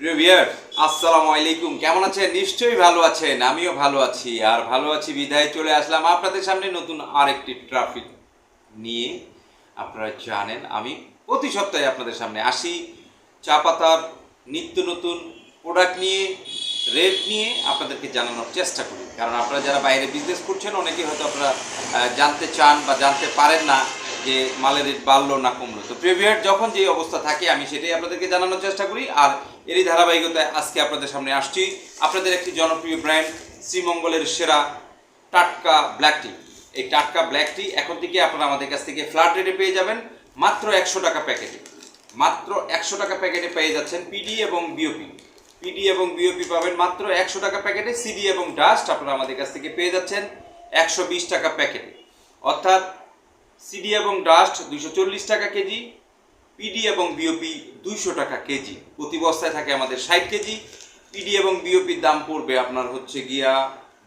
প্রিয় ভিয়ার আসসালামু আলাইকুম। কেমন আছেন? নিশ্চয়ই ভালো আছেন। আমিও ভালো আছি। আর ভালো আছি বিধায় চলে আসলাম আপনাদের সামনে নতুন আরেকটি ট্রাফিক নিয়ে। আপনারা জানেন, আমি প্রতি সপ্তাহে আপনাদের সামনে আসি। চা পাতার নিত্য নতুন প্রোডাক্ট নিয়ে রেট নিয়ে আপনাদেরকে জানানোর চেষ্টা করি। কারণ আপনারা যারা বাইরে বিজনেস করছেন, অনেকেই হয়তো আপনারা জানতে চান বা জানতে পারেন না। যে মালের রেট বাড়লো না কমলো। তো প্রিভিয়ার যখন যে অবস্থা থাকে, আমি সেটাই আপনাদেরকে জানানোর চেষ্টা করি। আর এরই ধারাবাহিকতায় আজকে আপনাদের সামনে আসছি। আপনাদের একটি জনপ্রিয় ব্র্যান্ড শ্রীমঙ্গলের সেরা টাটকা ব্ল্যাক টি এই টাটকা ব্ল্যাক টি এখন থেকে আপনারা আমাদের কাছ থেকে ফ্ল্যাট রেটে পেয়ে যাবেন মাত্র একশো টাকা প্যাকেটে মাত্র একশো টাকা প্যাকেটে পেয়ে যাচ্ছেন পিডি এবং বিওপি পিডি এবং বিওপি পাবেন মাত্র একশো টাকা প্যাকেটে সিডি এবং ডাস্ট আপনারা আমাদের কাছ থেকে পেয়ে যাচ্ছেন একশো বিশ টাকা প্যাকেটে অর্থাৎ সিডি এবং ডাস্ট দুইশো চল্লিশ টাকা কেজি, পিডি এবং বিওপি দুইশো টাকা কেজি। প্রতি বস্তায় থাকে আমাদের ষাট কেজি। পিডি এবং বিওপির দাম পড়বে আপনার হচ্ছে গিয়া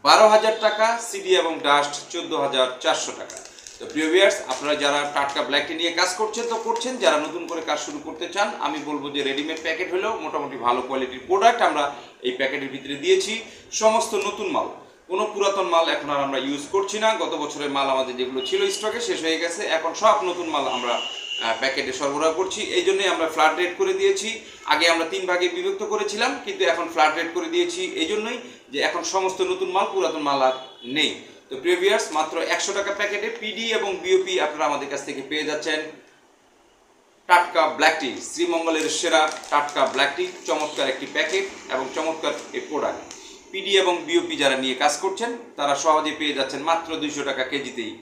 বারো হাজার টাকা, সিডি এবং ডাস্ট চোদ্দ হাজার চারশো টাকা। তো প্রিয় ভিউয়ার্স, আপনারা যারা টাটকা ব্ল্যাক টি নিয়ে কাজ করছেন তো করছেন, যারা নতুন করে কাজ শুরু করতে চান, আমি বলব যে রেডিমেড প্যাকেট হলেও মোটামুটি ভালো কোয়ালিটির প্রোডাক্ট আমরা এই প্যাকেটের ভিতরে দিয়েছি। সমস্ত নতুন মাল কোনো পুরাতন মাল এখন আর আমরা ইউজ করছি না। গত বছরের মাল আমাদের যেগুলো ছিল স্টকে শেষ হয়ে গেছে। এখন সব নতুন মাল আমরা প্যাকেটে সরবরাহ করছি। এই জন্যই আমরা ফ্ল্যাট রেট করে দিয়েছি। আগে আমরা তিন ভাগে বিভক্ত করেছিলাম, কিন্তু এখন ফ্ল্যাট রেট করে দিয়েছি। এই জন্যই যে এখন সমস্ত নতুন মাল, পুরাতন মাল আর নেই। তো প্রিভিয়ার্স মাত্র একশো টাকা প্যাকেটে পিডি এবং বিওপি আপনারা আমাদের কাছ থেকে পেয়ে যাচ্ছেন। টাটকা ব্ল্যাক টি শ্রীমঙ্গলের সেরা টাটকা ব্ল্যাক টি চমৎকার একটি প্যাকেট এবং চমৎকার এই প্রোডাক্ট পিডি এবং বিওপি যারা নিয়ে কাজ করছেন, তারা সহজে পেয়ে যাচ্ছেন মাত্র দুইশো টাকা কেজিতেই।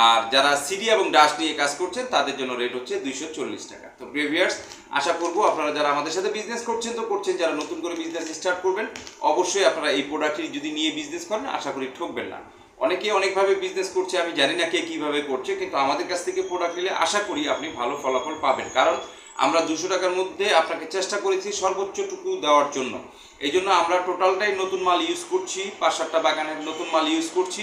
আর যারা সিডি এবং ডাস্ট নিয়ে কাজ করছেন, তাদের জন্য রেট হচ্ছে দুইশো চল্লিশ টাকা। তো প্রিভিয়ার্স আশা করব আপনারা যারা আমাদের সাথে বিজনেস করছেন তো করছেন, যারা নতুন করে বিজনেস স্টার্ট করবেন, অবশ্যই আপনারা এই প্রোডাক্টটি যদি নিয়ে বিজনেস করেন, আশা করি ঠকবেন না। অনেকে অনেকভাবে বিজনেস করছে, আমি জানি না কে কীভাবে করছে, কিন্তু আমাদের কাছ থেকে প্রোডাক্ট নিলে আশা করি আপনি ভালো ফলাফল পাবেন। কারণ আমরা দুশো টাকার মধ্যে আপনাকে চেষ্টা করেছি সর্বোচ্চটুকু দেওয়ার জন্য। এই জন্য আমরা টোটালটাই নতুন মাল ইউজ করছি, পাঁচ সাতটা বাগানের নতুন মাল ইউজ করছি।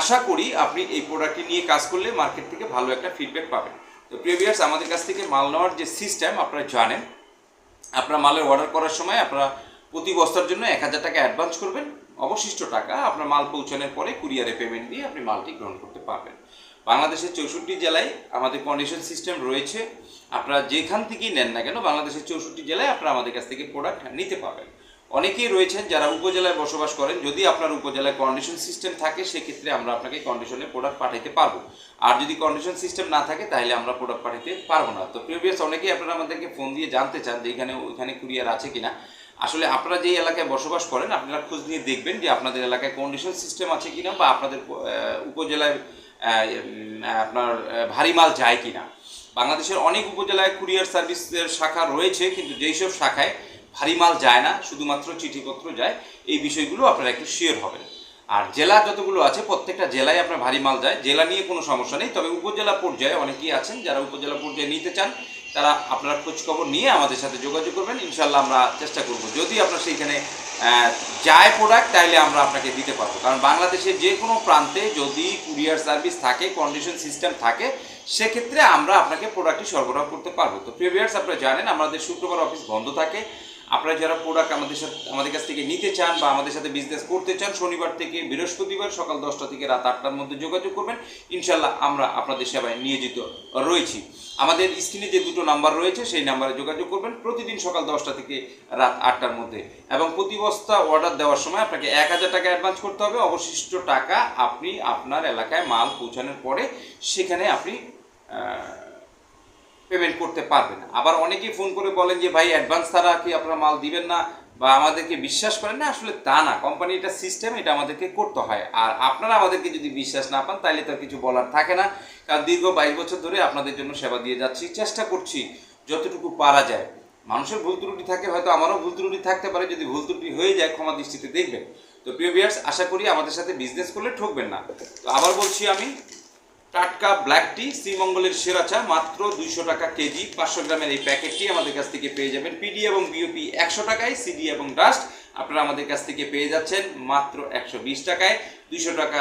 আশা করি আপনি এই প্রোডাক্টটি নিয়ে কাজ করলে মার্কেট থেকে ভালো একটা ফিডব্যাক পাবেন। তো প্রিভিয়ার্স আমাদের কাছ থেকে মাল নেওয়ার যে সিস্টেম আপনারা জানেন, আপনারা মালের অর্ডার করার সময় আপনারা প্রতি বস্তার জন্য এক হাজার টাকা অ্যাডভান্স করবেন। অবশিষ্ট টাকা আপনার মাল পৌঁছানোর পরে কুরিয়ারে পেমেন্ট দিয়ে আপনি মালটি গ্রহণ করতে পারবেন। বাংলাদেশের চৌষট্টি জেলায় আমাদের কন্ডিশন সিস্টেম রয়েছে। আপনারা যেখান থেকেই নেন না কেন, বাংলাদেশের চৌষট্টি জেলায় আপনারা আমাদের কাছ থেকে প্রোডাক্ট নিতে পারবেন। অনেকেই রয়েছেন যারা উপজেলায় বসবাস করেন, যদি আপনার উপজেলায় কন্ডিশন সিস্টেম থাকে, সেক্ষেত্রে আমরা আপনাকে কন্ডিশনে প্রোডাক্ট পাঠাইতে পারব। আর যদি কন্ডিশন সিস্টেম না থাকে, তাহলে আমরা প্রোডাক্ট পাঠাতে পারব না। তো প্রিভিয়াস অনেকেই আপনারা আমাদেরকে ফোন দিয়ে জানতে চান যে এখানে, ওইখানে কুরিয়ার আছে কিনা। আসলে আপনারা যেই এলাকায় বসবাস করেন, আপনারা খোঁজ নিয়ে দেখবেন যে আপনাদের এলাকায় কন্ডিশন সিস্টেম আছে কিনা বা আপনাদের উপজেলায় আপনার ভারী মাল যায় কি না বাংলাদেশের অনেক উপজেলায় কুরিয়ার সার্ভিসের শাখা রয়েছে, কিন্তু যেই সব শাখায় ভারী মাল যায় না, শুধুমাত্র চিঠিপত্র যায়, এই বিষয়গুলো আপনারা একটু শিওর হবেন। আর জেলা যতগুলো আছে, প্রত্যেকটা জেলায় আপনার ভারী মাল যায়। জেলা নিয়ে কোনো সমস্যা নেই, তবে উপজেলা পর্যায়ে অনেকেই আছেন যারা উপজেলা পর্যায়ে নিতে চান তারা আপনারা খোঁজখবর নিয়ে আমাদের সাথে যোগাযোগ করবেন। ইনশাল্লাহ আমরা চেষ্টা করব। যদি আপনার সেইখানে যায় প্রোডাক্ট তাহলে আমরা আপনাকে দিতে পারব। কারণ বাংলাদেশের যে কোনো প্রান্তে যদি কুরিয়ার সার্ভিস থাকে কন্ডিশন সিস্টেম থাকে, সেক্ষেত্রে আমরা আপনাকে প্রোডাক্টটি সরবরাহ করতে পারব। তো প্রিভিয়ার্স আপনারা জানেন, আমাদের শুক্রবার অফিস বন্ধ থাকে। আপনারা যারা প্রোডাক্ট আমাদের সাথে আমাদের কাছ থেকে নিতে চান বা আমাদের সাথে বিজনেস করতে চান, শনিবার থেকে বৃহস্পতিবার সকাল দশটা থেকে রাত আটটার মধ্যে যোগাযোগ করবেন। ইনশাল্লাহ আমরা আপনাদের সেবায় নিয়োজিত রয়েছি। আমাদের স্ক্রিনে যে দুটো নাম্বার রয়েছে, সেই নাম্বারে যোগাযোগ করবেন। প্রতিদিন সকাল দশটা থেকে রাত আটটার মধ্যে। এবং প্রতি বস্তা অর্ডার দেওয়ার সময় আপনাকে এক হাজার টাকা অ্যাডভান্স করতে হবে। অবশিষ্ট টাকা আপনি আপনার এলাকায় মাল পৌঁছানোর পরে সেখানে আপনি পেমেন্ট করতে পারবেন আবার অনেকেই ফোন করে বলেন যে, ভাই অ্যাডভান্স ছাড়া কি আপনারা মাল দিবেন না? বা আমাদেরকে বিশ্বাস করেন না, আসলে তা না। কোম্পানি এটা সিস্টেম এটা আমাদেরকে করতে হয়। আর আপনারা আমাদেরকে যদি বিশ্বাস না পান তাহলে তো কিছু বলার থাকে না। কারণ দীর্ঘ বাইশ বছর ধরে আপনাদের জন্য সেবা দিয়ে যাচ্ছি, চেষ্টা করছি, যতটুকু পারা যায়। মানুষের ভুল ত্রুটি থাকে, হয়তো আমারও ভুল ত্রুটি থাকতে পারে, যদি ভুল ত্রুটি হয়ে যায়, ক্ষমা দৃষ্টিতে দেখবেন। তো প্রিয় ভিউয়ার্স আশা করি আমাদের সাথে বিজনেস করলে ঠকবেন না। তো আবার বলছি আমি টাটকা ব্ল্যাক টি শ্রীমঙ্গলের সেরা চা, মাত্র দুইশো টাকা কেজি, পাঁচশো গ্রামের এই প্যাকেটটি আমাদের কাছ থেকে পেয়ে যাবেন। পিডি এবং বিওপি একশো টাকায় সিডি এবং ডাস্ট আপনারা আমাদের কাছ থেকে পেয়ে যাচ্ছেন মাত্র একশো বিশ টাকায়, দুইশো টাকা,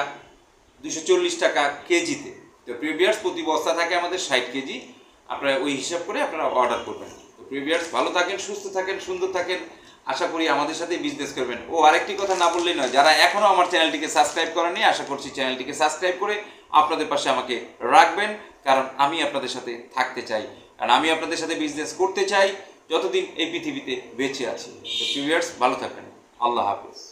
দুইশো চল্লিশ টাকা কেজিতে। তো প্রিভিয়ার্স প্রতি বস্তা থাকে আমাদের ষাট কেজি। আপনারা ওই হিসাব করে আপনারা অর্ডার করবেন। তো প্রিভিয়ার্স ভালো থাকেন, সুস্থ থাকেন, সুন্দর থাকেন। আশা করি আমাদের সাথে বিজনেস করবেন। ও, আরেকটি কথা না বললেই নয়, যারা এখনও আমার চ্যানেলটিকে সাবস্ক্রাইব করেনি আশা করছি চ্যানেলটিকে সাবস্ক্রাইব করে আপনাদের পাশে আমাকে রাখবেন, কারণ আমি আপনাদের সাথে থাকতে চাই। কারণ আমি আপনাদের সাথে বিজনেস করতে চাই, যতদিন এই পৃথিবীতে বেঁচে আছি। ভালো থাকবেন। আল্লাহ হাফিজ।